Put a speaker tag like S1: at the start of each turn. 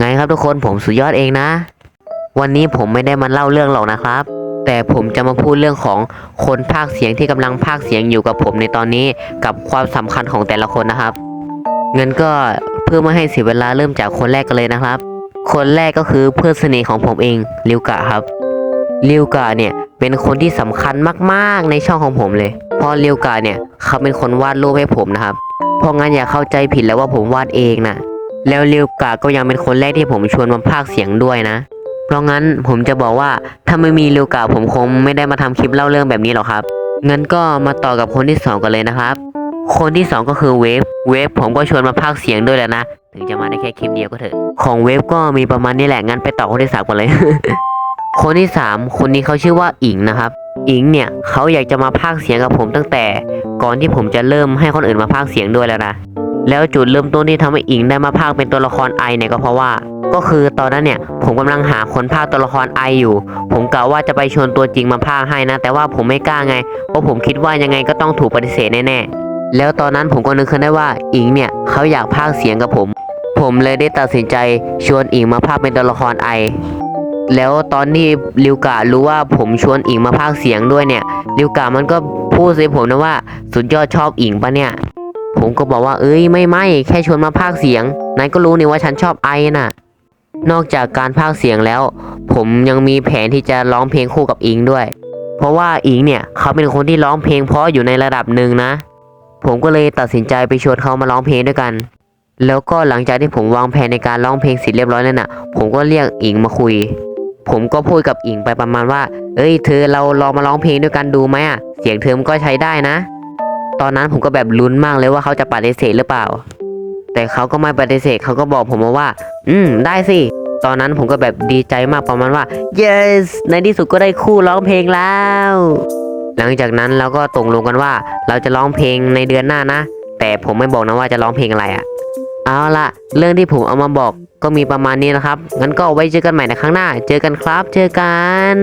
S1: ไงครับทุกคนผมสุดยอดเองนะ วันนี้ผมไม่ได้มาเล่าเรื่องหรอกนะครับ แต่ผมจะมาพูดเรื่องของคนภาคเสียงที่กำลังภาคเสียงอยู่กับผมในตอนนี้กับความสำคัญของแต่ละคนนะครับเงินก็เพื่อไม่ให้เสียเวลาเริ่มจากคนแรกกันเลยนะครับ คนแรกก็คือเพื่อนสนิทของผมเองลิวกะครับลิวกะเนี่ยเป็นคนที่สำคัญมากๆในช่องของผมเลยเพราะลิวกะเนี่ยเขาเป็นคนวาดรูปให้ผมนะครับเพราะงั้นอย่าเข้าใจผิดแล้วว่าผมวาดเองนะ แล้วลิวกะก็ยังเป็นคนแรกที่ผมชวนมาพากเสียงด้วยนะ เพราะงั้นผมจะบอกว่าถ้าไม่มีลิวกะผมคงไม่ได้มาทำคลิปเล่าเรื่องแบบนี้หรอกครับ งั้นก็มาต่อกับคนที่สองกันเลยนะครับ คนที่สองก็คือเวฟ เวฟผมก็ชวนมาพากเสียงด้วยแหล้วนะ ถึงจะมาได้แค่คลิปเดียวก็เถอะ ของเวฟก็มีประมาณนี้แหละ งั้นไปต่อคนที่สามกันเลย คนที่สามคนนี้เขาชื่อว่าอิงนะครับอิงเนี่ยเขาอยากจะมาพากเสียงกับผมตั้งแต่ ก่อนที่ผมจะเริ่มให้คนอื่นมาพากเสียงด้วยแล้วนะ แล้วจุดเริ่มต้นที่ทำให้อิงได้มาพากเป็นตัวละครไอเนี่ยก็เพราะว่า ก็คือตอนนั้นเนี่ยผมกำลังหาคนพากตัวละครไออยู่ ผมกะว่าจะไปชวนตัวจริงมาพากให้นะ แต่ว่าผมไม่กล้าไง เพราะผมคิดว่ายังไงก็ต้องถูกปฏิเสธแน่ๆ แล้วตอนนั้นผมก็นึกขึ้นได้ว่าอิงเนี่ยเขาอยากพากเสียงกับผม ผมเลยได้ตัดสินใจชวนอิงมาพากเป็นตัวละครไอแล้วตอนที่ลิวการู้ว่าผมชวนอิงมาพากเสียงด้วยเนี่ยลิวกามันก็พูดใส่ผมนะว่า สุดยอดชอบอิงปะเนี่ย ผมก็บอกว่าเอ้ยไม่ไม่แค่ชวนมาพากเสียงนายก็รู้นี่ว่าฉันชอบไอน่ะ นอกจากการพากเสียงแล้ว ผมยังมีแผนที่จะร้องเพลงคู่กับอิงด้วย เพราะว่าอิงเนี่ยเขาเป็นคนที่ร้องเพลงเพราะอยู่ในระดับหนึ่งนะ ผมก็เลยตัดสินใจไปชวนเขามาร้องเพลงด้วยกัน แล้วก็หลังจากที่ผมวางแผนในการร้องเพลงเสร็จเรียบร้อยแล้วน่ะ ผมก็เรียกอิงมาคุย ผมก็พูดกับอิงไปประมาณว่า เอ้ย เธอเราลองมาร้องเพลงด้วยกันดูไหมอะเสียงเธอมันก็ใช้ได้นะ ตอนนั้นผมก็แบบลุ้นมากเลยว่าเขาจะปฏิเสธหรือเปล่า แต่เขาก็ไม่ปฏิเสธเขาก็บอกผมมาว่า อืม ได้สิ ตอนนั้นผมก็แบบดีใจมากประมาณว่า yes ในที่สุดก็ได้คู่ร้องเพลงแล้ว หลังจากนั้นเราก็ตกลงกันว่า เราจะร้องเพลงในเดือนหน้านะ แต่ผมไม่บอกนะว่าจะร้องเพลงอะไรอะเอาละเรื่องที่ผมเอามาบอกก็มีประมาณนี้นะครับ งั้นก็ไว้เจอกันใหม่ในครั้งหน้า เจอกันครับ เจอกัน